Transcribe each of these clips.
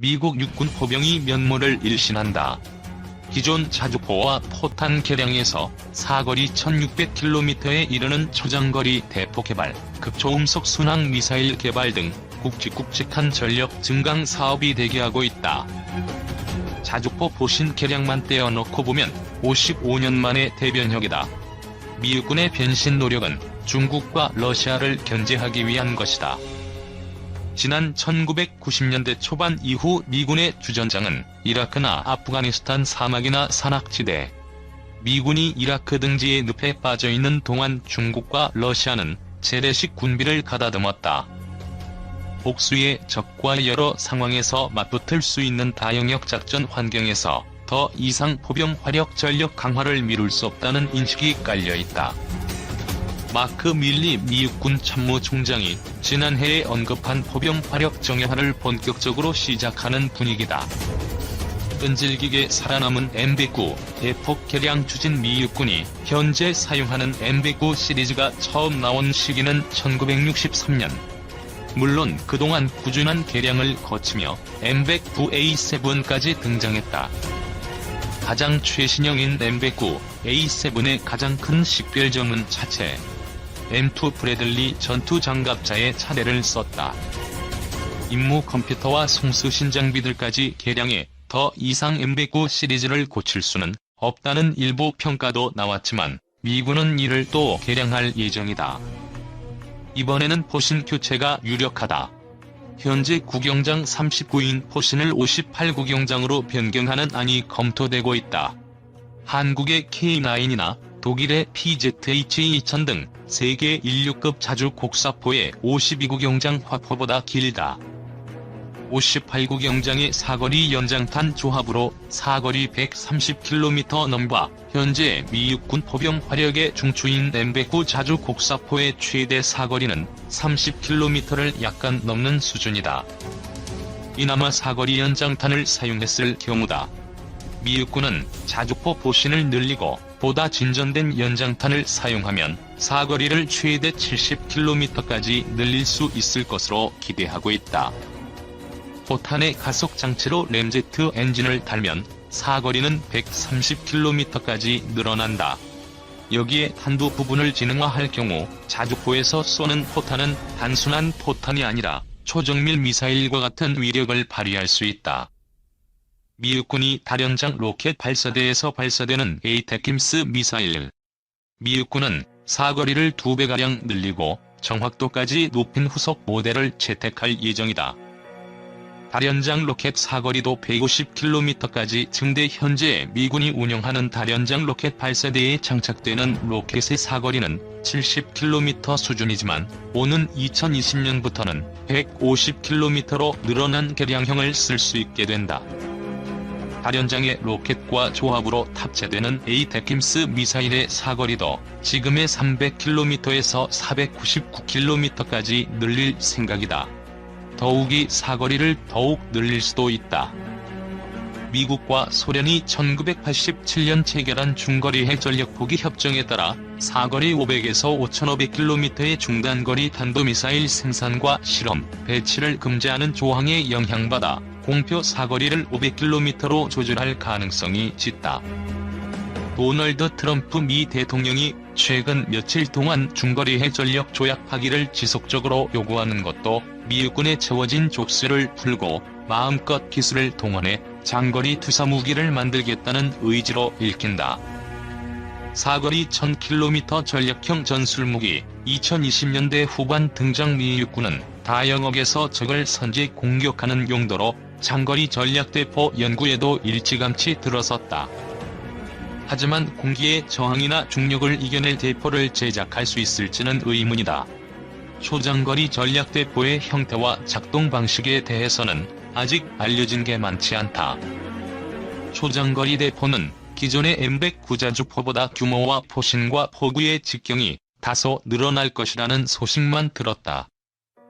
미국 육군 포병이 면모를 일신한다. 기존 자주포와 포탄 개량에서 사거리 1600km에 이르는 초장거리 대포 개발, 극초음속 순항 미사일 개발 등 굵직굵직한 전력 증강 사업이 대기하고 있다. 자주포 보신 개량만 떼어놓고 보면 55년 만의 대변혁이다. 미국군의 변신 노력은 중국과 러시아를 견제하기 위한 것이다. 지난 1990년대 초반 이후 미군의 주전장은 이라크나 아프가니스탄 사막이나 산악지대, 미군이 이라크 등지의 늪에 빠져있는 동안 중국과 러시아는 재래식 군비를 가다듬었다. 복수의 적과 여러 상황에서 맞붙을 수 있는 다영역 작전 환경에서 더 이상 포병 화력 전력 강화를 미룰 수 없다는 인식이 깔려있다. 마크 밀리 미육군 참모총장이 지난해에 언급한 포병 화력 정예화를 본격적으로 시작하는 분위기다. 끈질기게 살아남은 M109 대폭 개량 추진 미육군이 현재 사용하는 M109 시리즈가 처음 나온 시기는 1963년. 물론 그동안 꾸준한 개량을 거치며 M109A7까지 등장했다. 가장 최신형인 M109 A7의 가장 큰 식별점은 차체. M2 브래들리 전투 장갑차의 차례를 썼다. 임무 컴퓨터와 송수신 장비들까지 개량해 더 이상 M109 시리즈를 고칠 수는 없다는 일부 평가도 나왔지만 미군은 이를 또 개량할 예정이다. 이번에는 포신 교체가 유력하다. 현재 구경장 39인 포신을 58구경장으로 변경하는 안이 검토되고 있다. 한국의 K9이나 독일의 PZH-2000 등 세계 인류급 자주 곡사포의 52구 경장 화포보다 길다. 58구 경장의 사거리 연장탄 조합으로 사거리 130km 넘과 현재 미육군 포병 화력의 중추인 M109 자주 곡사포의 최대 사거리는 30km를 약간 넘는 수준이다. 이나마 사거리 연장탄을 사용했을 경우다. 미육군은 자주포 보신을 늘리고 보다 진전된 연장탄을 사용하면 사거리를 최대 70km까지 늘릴 수 있을 것으로 기대하고 있다. 포탄의 가속 장치로 램제트 엔진을 달면 사거리는 130km까지 늘어난다. 여기에 한두 부분을 진흥화할 경우 자주포에서 쏘는 포탄은 단순한 포탄이 아니라 초정밀 미사일과 같은 위력을 발휘할 수 있다. 미육군이 다련장 로켓 발사대에서 발사되는 에이테킴스 미사일. 미육군은 사거리를 두 배가량 늘리고 정확도까지 높인 후속 모델을 채택할 예정이다. 다련장 로켓 사거리도 150km까지 증대 현재 미군이 운영하는 다련장 로켓 발사대에 장착되는 로켓의 사거리는 70km 수준이지만 오는 2020년부터는 150km로 늘어난 개량형을 쓸 수 있게 된다. 다련장의 로켓과 조합으로 탑재되는 에이테킴스 미사일의 사거리도 지금의 300km에서 499km까지 늘릴 생각이다. 더욱이 사거리를 더욱 늘릴 수도 있다. 미국과 소련이 1987년 체결한 중거리 핵전력 포기 협정에 따라 사거리 500에서 5500km의 중단거리 탄도미사일 생산과 실험, 배치를 금지하는 조항에 영향받아 공표 사거리를 500km로 조절할 가능성이 짙다. 도널드 트럼프 미 대통령이 최근 며칠 동안 중거리 핵전력 조약 파기를 지속적으로 요구하는 것도 미국군에 채워진 족쇄를 풀고 마음껏 기술을 동원해 장거리 투사 무기를 만들겠다는 의지로 읽힌다. 사거리 1000km 전력형 전술무기 2020년대 후반 등장 미 육군은 다영역에서 적을 선제 공격하는 용도로 장거리 전략대포 연구에도 일찌감치 들어섰다. 하지만 공기의 저항이나 중력을 이겨낼 대포를 제작할 수 있을지는 의문이다. 초장거리 전략대포의 형태와 작동 방식에 대해서는 아직 알려진 게 많지 않다. 초장거리 대포는 기존의 M109 자주포보다 규모와 포신과 포구의 직경이 다소 늘어날 것이라는 소식만 들었다.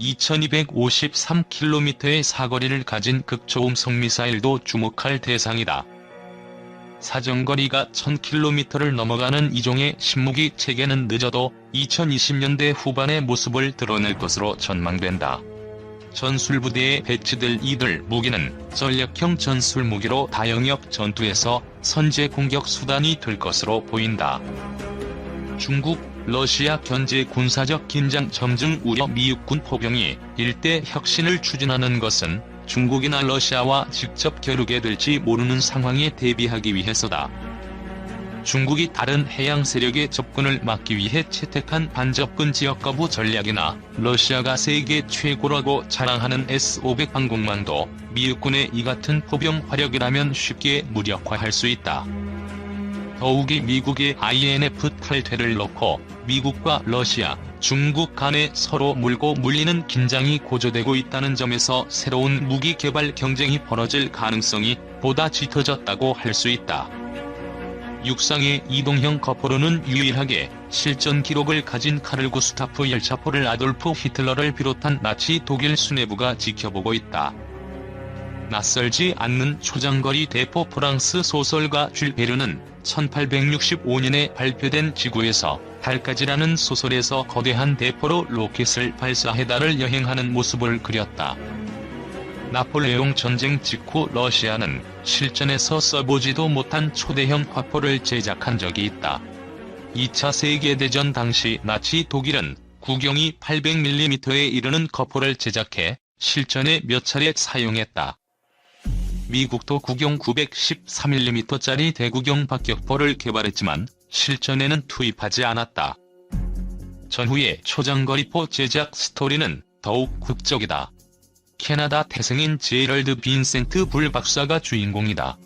2253km의 사거리를 가진 극초음속 미사일도 주목할 대상이다. 사정거리가 1000km를 넘어가는 이종의 신무기 체계는 늦어도 2020년대 후반의 모습을 드러낼 것으로 전망된다. 전술부대에 배치될 이들 무기는 전략형 전술 무기로 다영역 전투에서 선제 공격 수단이 될 것으로 보인다. 중국, 러시아 견제 군사적 긴장 점증 우려 미육군 포병이 일대 혁신을 추진하는 것은 중국이나 러시아와 직접 겨루게 될지 모르는 상황에 대비하기 위해서다. 중국이 다른 해양 세력의 접근을 막기 위해 채택한 반접근 지역 거부 전략이나 러시아가 세계 최고라고 자랑하는 S-500 항공만도 미국군의 이 같은 포병 화력이라면 쉽게 무력화할 수 있다. 더욱이 미국의 INF 탈퇴를 놓고 미국과 러시아, 중국 간에 서로 물고 물리는 긴장이 고조되고 있다는 점에서 새로운 무기 개발 경쟁이 벌어질 가능성이 보다 짙어졌다고 할 수 있다. 육상의 이동형 거포로는 유일하게 실전 기록을 가진 카를 구스타프 열차포를 아돌프 히틀러를 비롯한 나치 독일 수뇌부가 지켜보고 있다. 낯설지 않는 초장거리 대포 프랑스 소설가 줄 베르는 1865년에 발표된 지구에서 달까지라는 소설에서 거대한 대포로 로켓을 발사해 달을 여행하는 모습을 그렸다. 나폴레옹 전쟁 직후 러시아는 실전에서 써보지도 못한 초대형 화포를 제작한 적이 있다. 2차 세계대전 당시 나치 독일은 구경이 800mm에 이르는 거포를 제작해 실전에 몇 차례 사용했다. 미국도 구경 913mm짜리 대구경 박격포를 개발했지만 실전에는 투입하지 않았다. 전후의 초장거리포 제작 스토리는 더욱 극적이다. 캐나다 태생인 제럴드 빈센트 불 박사가 주인공이다.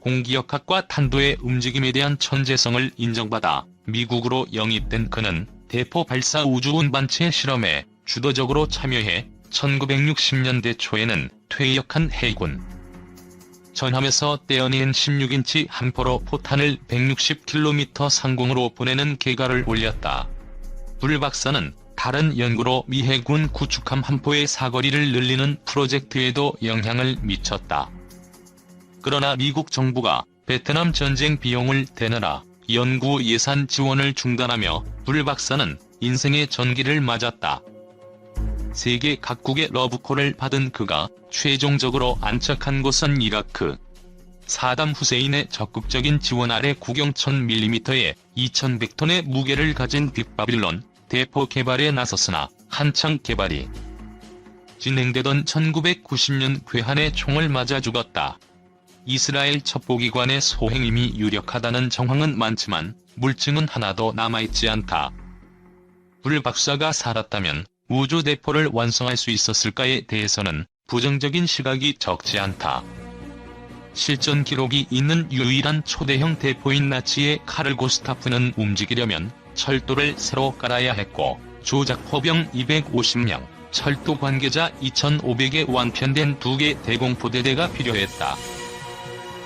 공기역학과 탄도의 움직임에 대한 천재성을 인정받아 미국으로 영입된 그는 대포 발사 우주 운반체 실험에 주도적으로 참여해 1960년대 초에는 퇴역한 해군 전함에서 떼어낸 16인치 한포로 포탄을 160km 상공으로 보내는 계가를 올렸다. 불 박사는 다른 연구로 미 해군 구축함 한포의 사거리를 늘리는 프로젝트에도 영향을 미쳤다. 그러나 미국 정부가 베트남 전쟁 비용을 대느라 연구 예산 지원을 중단하며 불 박사는 인생의 전기를 맞았다. 세계 각국의 러브콜을 받은 그가 최종적으로 안착한 곳은 이라크. 사담 후세인의 적극적인 지원 아래 구경 1000mm에 2100톤의 무게를 가진 빅바빌론 대포 개발에 나섰으나 한창 개발이 진행되던 1990년 괴한의 총을 맞아 죽었다. 이스라엘 첩보기관의 소행임이 유력하다는 정황은 많지만 물증은 하나도 남아있지 않다. 불 박사가 살았다면 우주 대포를 완성할 수 있었을까에 대해서는 부정적인 시각이 적지 않다. 실전 기록이 있는 유일한 초대형 대포인 나치의 카를 고스타프는 움직이려면 철도를 새로 깔아야 했고 조작 포병 250명, 철도 관계자 2,500에 완편된 두 개 대공포대대가 필요했다.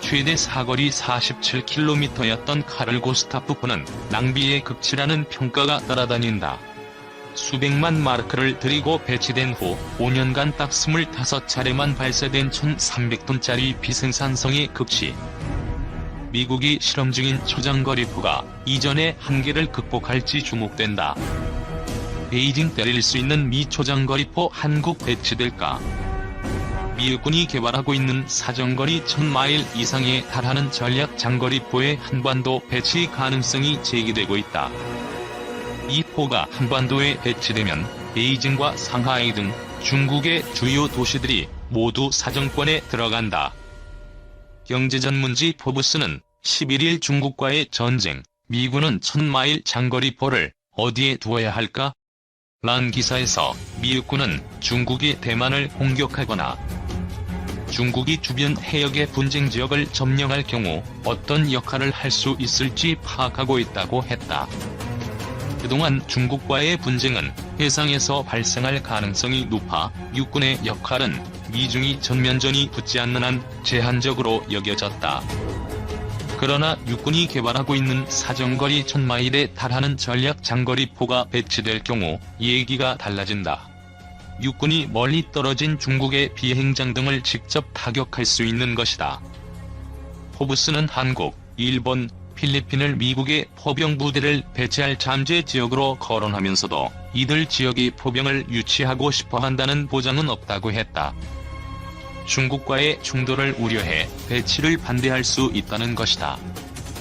최대 사거리 47km였던 카를 고스타프는 낭비의 극치라는 평가가 따라다닌다. 수백만 마르크를 들이고 배치된 후 5년간 딱 25차례만 발사된 1300톤짜리 비생산성의 극치. 미국이 실험 중인 초장거리포가 이전의 한계를 극복할지 주목된다. 베이징 때릴 수 있는 미 초장거리포 한국 배치될까? 미국군이 개발하고 있는 사정거리 1000마일 이상에 달하는 전략 장거리포의 한반도 배치 가능성이 제기되고 있다. 이 포가 한반도에 배치되면 베이징과 상하이 등 중국의 주요 도시들이 모두 사정권에 들어간다. 경제전문지 포브스는 11일 중국과의 전쟁, 미군은 천마일 장거리 포를 어디에 두어야 할까? 란 기사에서 미국군은 중국이 대만을 공격하거나 중국이 주변 해역의 분쟁 지역을 점령할 경우 어떤 역할을 할 수 있을지 파악하고 있다고 했다. 그동안 중국과의 분쟁은 해상에서 발생할 가능성이 높아 육군의 역할은 미중이 전면전이 붙지 않는 한 제한적으로 여겨졌다. 그러나 육군이 개발하고 있는 사정거리 천마일에 달하는 전략 장거리포가 배치될 경우 얘기가 달라진다. 육군이 멀리 떨어진 중국의 비행장 등을 직접 타격할 수 있는 것이다. 포브스는 한국, 일본, 필리핀을 미국의 포병 부대를 배치할 잠재 지역으로 거론하면서도 이들 지역이 포병을 유치하고 싶어 한다는 보장은 없다고 했다. 중국과의 충돌을 우려해 배치를 반대할 수 있다는 것이다.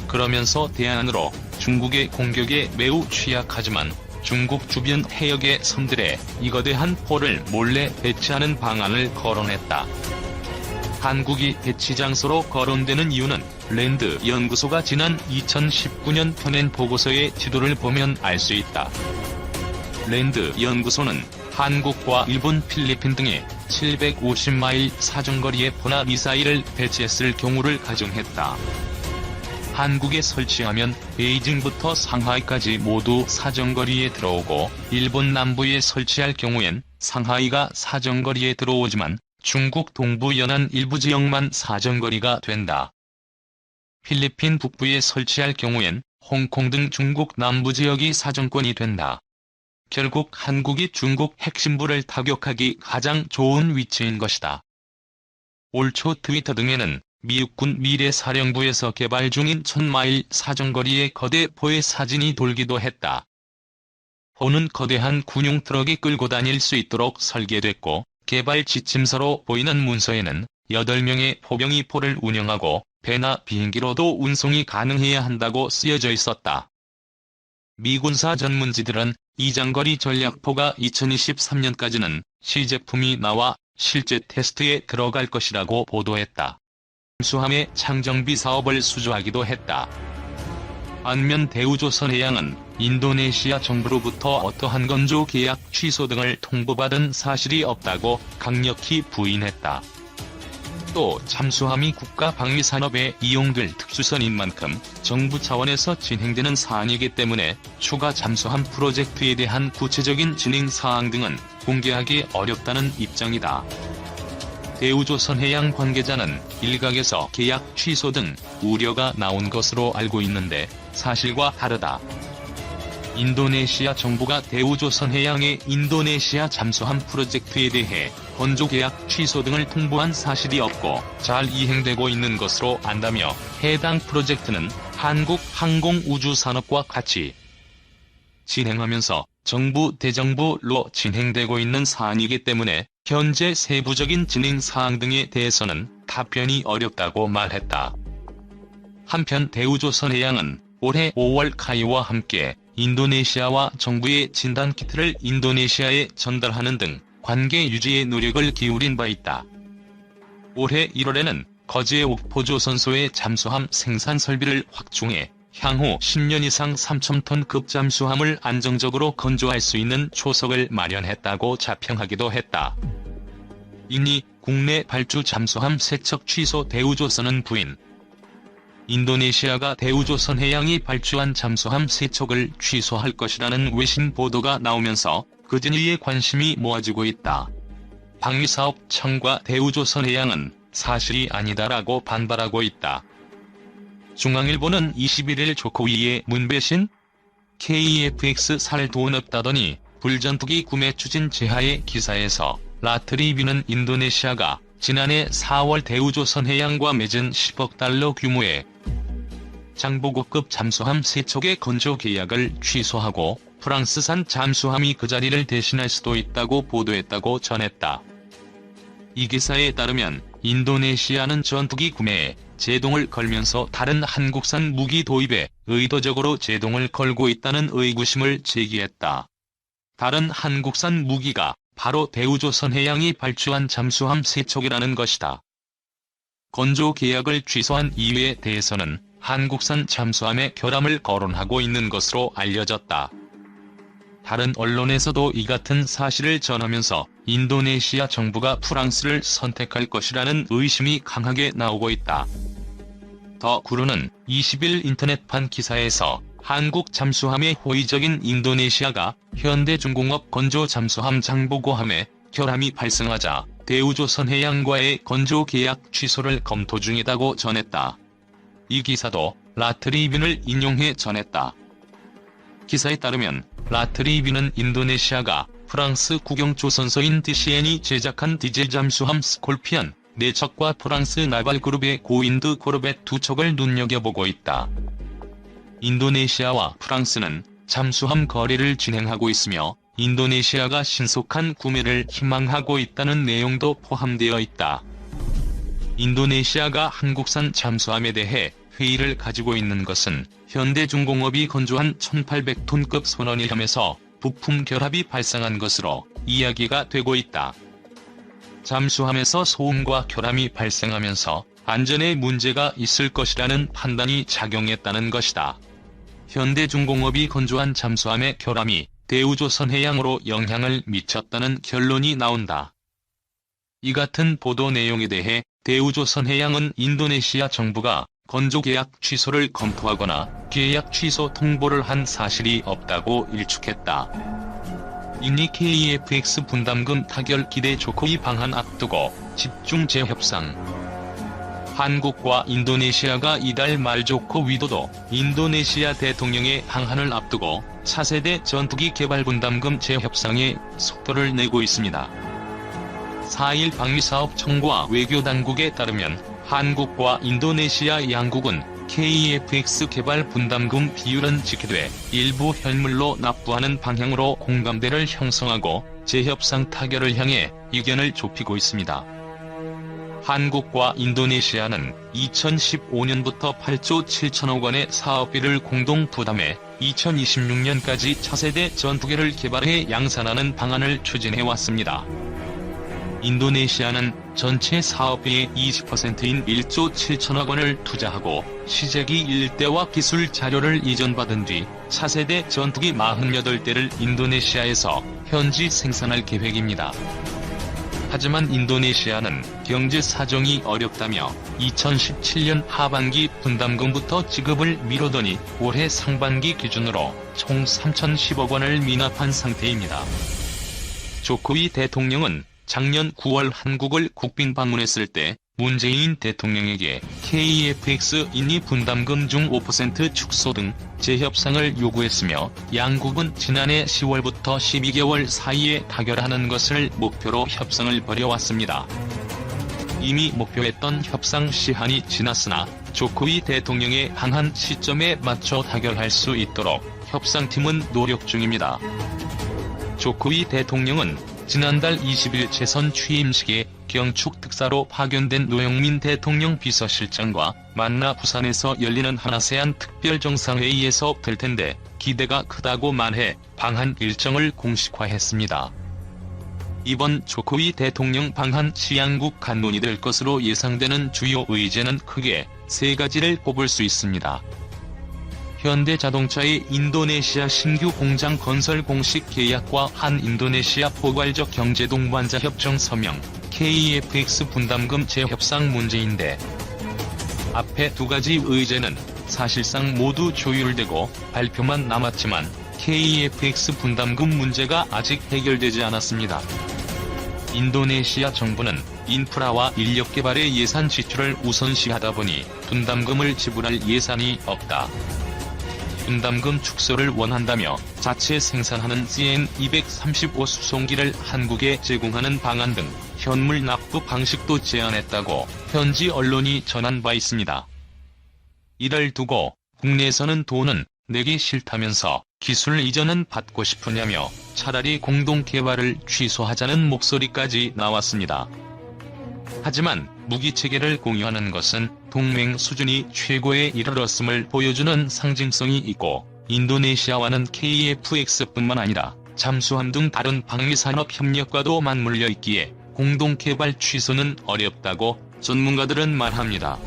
그러면서 대안으로 중국의 공격에 매우 취약하지만 중국 주변 해역의 섬들에 이거대한 포를 몰래 배치하는 방안을 거론했다. 한국이 배치 장소로 거론되는 이유는 랜드 연구소가 지난 2019년 펴낸 보고서의 지도를 보면 알 수 있다. 랜드 연구소는 한국과 일본, 필리핀 등에 750마일 사정거리의 포나 미사일을 배치했을 경우를 가정했다. 한국에 설치하면 베이징부터 상하이까지 모두 사정거리에 들어오고 일본 남부에 설치할 경우엔 상하이가 사정거리에 들어오지만 중국 동부 연안 일부 지역만 사정거리가 된다. 필리핀 북부에 설치할 경우엔 홍콩 등 중국 남부 지역이 사정권이 된다. 결국 한국이 중국 핵심부를 타격하기 가장 좋은 위치인 것이다. 올 초 트위터 등에는 미육군 미래사령부에서 개발 중인 천마일 사정거리의 거대 포의 사진이 돌기도 했다. 포는 거대한 군용 트럭이 끌고 다닐 수 있도록 설계됐고 개발 지침서로 보이는 문서에는 8명의 포병이 포를 운영하고 배나 비행기로도 운송이 가능해야 한다고 쓰여져 있었다. 미군사 전문지들은 이 장거리 전략포가 2023년까지는 시제품이 나와 실제 테스트에 들어갈 것이라고 보도했다. 수함의 창정비 사업을 수주하기도 했다. 반면 대우조선해양은 인도네시아 정부로부터 어떠한 건조 계약 취소 등을 통보받은 사실이 없다고 강력히 부인했다. 또 잠수함이 국가 방위 산업에 이용될 특수선인 만큼 정부 차원에서 진행되는 사안이기 때문에 추가 잠수함 프로젝트에 대한 구체적인 진행 사항 등은 공개하기 어렵다는 입장이다. 대우조선 해양 관계자는 일각에서 계약 취소 등 우려가 나온 것으로 알고 있는데 사실과 다르다. 인도네시아 정부가 대우조선 해양의 인도네시아 잠수함 프로젝트에 대해 건조 계약 취소 등을 통보한 사실이 없고 잘 이행되고 있는 것으로 안다며 해당 프로젝트는 한국 항공우주산업과 같이 진행하면서 정부 대정부로 진행되고 있는 사안이기 때문에 현재 세부적인 진행 사항 등에 대해서는 답변이 어렵다고 말했다. 한편 대우조선해양은 올해 5월 카이와 함께 인도네시아와 정부의 진단키트를 인도네시아에 전달하는 등 관계 유지에 노력을 기울인 바 있다. 올해 1월에는 거제 옥포조 선소의 잠수함 생산 설비를 확충해 향후 10년 이상 3,000톤급 잠수함을 안정적으로 건조할 수 있는 초석을 마련했다고 자평하기도 했다. 이니 국내 발주 잠수함 세척 취소 대우조선은 부인. 인도네시아가 대우조선 해양이 발주한 잠수함 세척을 취소할 것이라는 외신 보도가 나오면서 그 진위에 관심이 모아지고 있다. 방위사업 청과 대우조선 해양은 사실이 아니다라고 반발하고 있다. 중앙일보는 21일 조코위의 문배신 KFX 살 돈 없다더니 불전투기 구매 추진 제하의 기사에서 라트리비는 인도네시아가 지난해 4월 대우조선 해양과 맺은 10억 달러 규모의 장보고급 잠수함 세척의 건조 계약을 취소하고 프랑스산 잠수함이 그 자리를 대신할 수도 있다고 보도했다고 전했다. 이 기사에 따르면 인도네시아는 전투기 구매에 제동을 걸면서 다른 한국산 무기 도입에 의도적으로 제동을 걸고 있다는 의구심을 제기했다. 다른 한국산 무기가 바로 대우조선 해양이 발주한 잠수함 세척이라는 것이다. 건조 계약을 취소한 이유에 대해서는 한국산 잠수함의 결함을 거론하고 있는 것으로 알려졌다. 다른 언론에서도 이 같은 사실을 전하면서 인도네시아 정부가 프랑스를 선택할 것이라는 의심이 강하게 나오고 있다. 더 구루는 20일 인터넷판 기사에서 한국 잠수함의 호의적인 인도네시아가 현대중공업 건조 잠수함 장보고함에 결함이 발생하자 대우조선해양과의 건조 계약 취소를 검토 중이다고 전했다. 이 기사도 라트리빈을 인용해 전했다. 기사에 따르면 라트리비는 인도네시아가 프랑스 국영조선소인 DCN이 제작한 디젤 잠수함 스콜피언 4척과 프랑스 나발그룹의 고인드 코르벳 2척을 눈여겨보고 있다. 인도네시아와 프랑스는 잠수함 거래를 진행하고 있으며 인도네시아가 신속한 구매를 희망하고 있다는 내용도 포함되어 있다. 인도네시아가 한국산 잠수함에 대해 회의를 가지고 있는 것은 현대중공업이 건조한 1800톤급 선원일함에서 부품 결합이 발생한 것으로 이야기가 되고 있다. 잠수함에서 소음과 결함이 발생하면서 안전에 문제가 있을 것이라는 판단이 작용했다는 것이다. 현대중공업이 건조한 잠수함의 결함이 대우조선 해양으로 영향을 미쳤다는 결론이 나온다. 이 같은 보도 내용에 대해 대우조선 해양은 인도네시아 정부가 건조 계약 취소를 검토하거나 계약 취소 통보를 한 사실이 없다고 일축했다. 이니 KFX 분담금 타결 기대 조코이 방한 앞두고 집중 재협상 한국과 인도네시아가 이달 말 조코 위도도 인도네시아 대통령의 방한을 앞두고 차세대 전투기 개발 분담금 재협상에 속도를 내고 있습니다. 4일 방위사업 청구와 외교당국에 따르면 한국과 인도네시아 양국은 KFX 개발 분담금 비율은 지키되 일부 현물로 납부하는 방향으로 공감대를 형성하고 재협상 타결을 향해 의견을 좁히고 있습니다. 한국과 인도네시아는 2015년부터 8조 7천억 원의 사업비를 공동 부담해 2026년까지 차세대 전투기를 개발해 양산하는 방안을 추진해 왔습니다. 인도네시아는 전체 사업비의 20%인 1조 7천억 원을 투자하고 시제기 일대와 기술 자료를 이전받은 뒤 차세대 전투기 48대를 인도네시아에서 현지 생산할 계획입니다. 하지만 인도네시아는 경제 사정이 어렵다며 2017년 하반기 분담금부터 지급을 미루더니 올해 상반기 기준으로 총 3,010억 원을 미납한 상태입니다. 조코이 대통령은 작년 9월 한국을 국빈 방문했을 때 문재인 대통령에게 KFX 인이 분담금 중 5% 축소 등 재협상을 요구했으며 양국은 지난해 10월부터 12개월 사이에 타결하는 것을 목표로 협상을 벌여왔습니다. 이미 목표했던 협상 시한이 지났으나 조코이 대통령의 방한 시점에 맞춰 타결할 수 있도록 협상팀은 노력 중입니다. 조코이 대통령은 지난달 20일 재선 취임식에 경축 특사로 파견된 노영민 대통령 비서실장과 만나 부산에서 열리는 하나세안 특별정상회의에서 될 텐데 기대가 크다고 말해 방한 일정을 공식화했습니다. 이번 조코이 대통령 방한 치양국 간론이 될 것으로 예상되는 주요 의제는 크게 세 가지를 꼽을 수 있습니다. 현대자동차의 인도네시아 신규 공장 건설 공식 계약과 한 인도네시아 포괄적 경제동반자 협정 서명, KFX 분담금 재협상 문제인데 앞에 두 가지 의제는 사실상 모두 조율되고 발표만 남았지만 KFX 분담금 문제가 아직 해결되지 않았습니다. 인도네시아 정부는 인프라와 인력 개발의 예산 지출을 우선시하다 보니 분담금을 지불할 예산이 없다. 분담금 축소를 원한다며 자체 생산하는 CN235 수송기를 한국에 제공하는 방안 등 현물 납부 방식도 제안했다고 현지 언론이 전한 바 있습니다. 이를 두고 국내에서는 돈은 내기 싫다면서 기술 이전은 받고 싶으냐며 차라리 공동 개발을 취소하자는 목소리까지 나왔습니다. 하지만 무기 체계를 공유하는 것은 동맹 수준이 최고에 이르렀음을 보여주는 상징성이 있고 인도네시아와는 KFX뿐만 아니라 잠수함 등 다른 방위산업 협력과도 맞물려 있기에 공동 개발 취소는 어렵다고 전문가들은 말합니다.